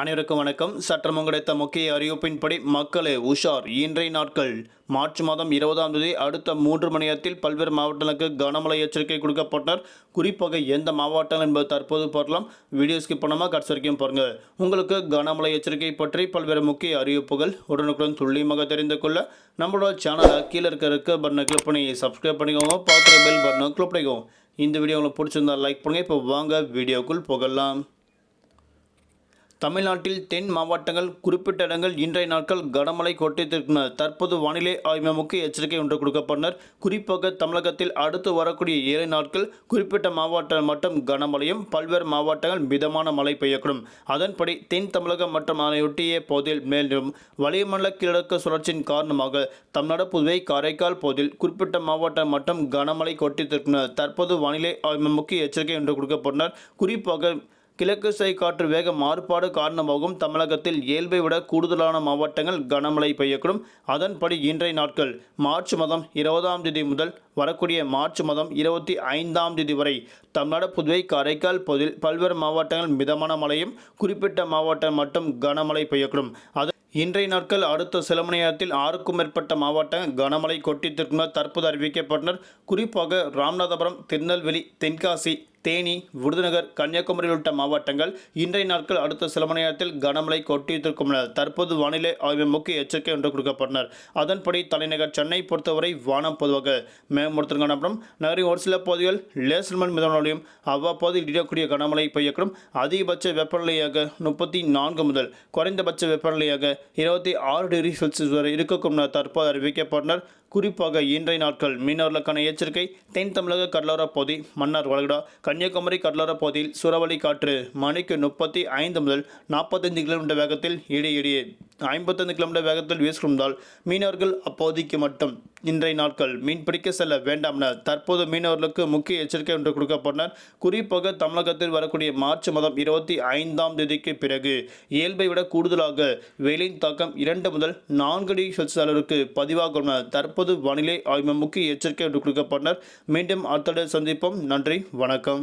அனைவருக்கும் வணக்கம். சற்றம் கிடைத்த முக்கிய அறிவிப்பின்படி மக்களே உஷார். இன்றைய நாட்கள் மார்ச் மாதம் இருபதாம் தேதி அடுத்த மூன்று மணி நேரத்தில் பல்வேறு மாவட்டங்களுக்கு கனமழை எச்சரிக்கை கொடுக்கப்பட்டார் குறிப்பாக எந்த மாவட்டங்கள் என்பது தற்போது பார்க்கலாம். வீடியோ ஸ்கிப் பண்ணாமல் கடைசி வரைக்கும் பாருங்கள் உங்களுக்கு கனமழை எச்சரிக்கை பற்றி பல்வேறு முக்கிய அறிவிப்புகள் உடனுக்குடன் துல்லியமாக தெரிந்து கொள்ள நம்மளோட சேனலை கீழே இருக்க இருக்க பட்டனை கிளிக் பண்ணி சப்ஸ்கிரைப் பண்ணிக்கோங்க. பார்க்குற பெல் பட்டனை கிளிக் பண்ணிக்கோங்க. இந்த வீடியோ உங்களுக்கு பிடிச்சிருந்தா லைக் பண்ணுங்கள் இப்போ வாங்க வீடியோக்குள் போகலாம். தமிழ்நாட்டில் தென் மாவட்டங்கள் குறிப்பிட்ட இடங்கள் இன்றைய நாட்கள் கனமழை கொட்டித்திருக்கின்றன. தற்போது வானிலை ஆய்வு முக்கிய எச்சரிக்கை ஒன்று கொடுக்கப்பட்டனர். குறிப்பாக தமிழகத்தில் அடுத்து வரக்கூடிய ஏழு நாட்கள் குறிப்பிட்ட மாவட்டம் மட்டும் கனமழையும் பல்வேறு மாவட்டங்கள் மிதமான மழை பெய்யக்கூடும். அதன்படி தென் தமிழகம் மற்றும் அதனையொட்டிய பகுதியில் மேலும் வளிமண்டல கிழக்கு சுழற்சியின் காரணமாக தமிழ்நாடு புதுவை காரைக்கால் பகுதியில் குறிப்பிட்ட மாவட்டம் மட்டும் கனமழை கொட்டித்திருக்கின்றனர் தற்போது வானிலை ஆய்வு முக்கிய எச்சரிக்கை ஒன்று கொடுக்கப்பட்டனர். குறிப்பாக கிழக்கு சை காற்று வேக மாறுபாடு காரணமாகவும் தமிழகத்தில் இயல்பை விட கூடுதலான மாவட்டங்கள் கனமழை பெய்யக்கூடும். அதன்படி இன்றைய நாட்கள் மார்ச் மாதம் இருபதாம் தேதி முதல் வரக்கூடிய மார்ச் மாதம் இருபத்தி ஐந்தாம் தேதி வரை தமிழ்நாடு புதுவை காரைக்கால் பகுதியில் பல்வேறு மாவட்டங்கள் மிதமான மழையும் குறிப்பிட்ட மாவட்டம் மட்டும் கனமழை பெய்யக்கூடும். அது இன்றைய நாட்கள் அடுத்த சில மணி நேரத்தில் ஆறுக்கும் மேற்பட்ட மாவட்டங்கள் கனமழை கொட்டித்திருக்கும் தற்போது அறிவிக்கப்பட்டனர். குறிப்பாக ராமநாதபுரம் திருநெல்வேலி தென்காசி தேனி விருதுநகர் கன்னியாகுமரி உள்ளிட்ட மாவட்டங்கள் இன்றைய நாட்கள் அடுத்த சில மணி நேரத்தில் கனமழை கொட்டியிருக்கும் தற்போது வானிலை ஆய்வு முக்கிய எச்சரிக்கை என்று கொடுக்கப்பட்டனர். அதன்படி தலைநகர் சென்னை பொறுத்தவரை வானம் பொதுவாக மேம்படுத்தும் காணப்படும். நகரின் ஒரு சில பகுதிகள் லேசல் மண் மிதமாலையும் அவ்வப்போது இடியக்கூடிய கனமழை பெய்யக்கூடும். அதிகபட்ச வெப்பநிலையாக முப்பத்தி நான்கு முதல் குறைந்தபட்ச வெப்பநிலையாக இருபத்தி ஆறு டிகிரி செல்சியஸ் வரை இருக்கக்கும் என தற்போது அறிவிக்கப்பட்டனர். குறிப்பாக இன்றைய நாட்கள் மீனவர்களுக்கான எச்சரிக்கை தென் தமிழக கடலோர பகுதி மன்னார் வளைகுடா கன்னியாகுமரி கடலோர பகுதியில் சூறாவளி காற்று மணிக்கு முப்பத்தி ஐந்து முதல் நாற்பத்தைந்து கிலோமீட்டர் வேகத்தில் இடையிடையே ஐம்பத்தைந்து கிலோமீட்டர் வேகத்தில் வீசிருந்தால் மீனவர்கள் அப்போதைக்கு மட்டும் இன்றைய நாட்கள் மீன்பிடிக்க செல்ல வேண்டாம் என தற்போது மீனவர்களுக்கு முக்கிய எச்சரிக்கை ஒன்று கொடுக்கப்பட்டனர். குறிப்பாக தமிழகத்தில் வரக்கூடிய மார்ச் மாதம் இருபத்தி ஐந்தாம் தேதிக்கு பிறகு இயல்பை விட கூடுதலாக வெயிலின் தாக்கம் இரண்டு முதல் நான்கு டிகிரி செல்சியஸ் அளவிற்கு பதிவாகும் என தற்போது வானிலை ஆய்வு முக்கிய எச்சரிக்கை ஒன்று கொடுக்கப்பட்டனர். மீண்டும் அடுத்த சந்திப்போம். நன்றி வணக்கம்.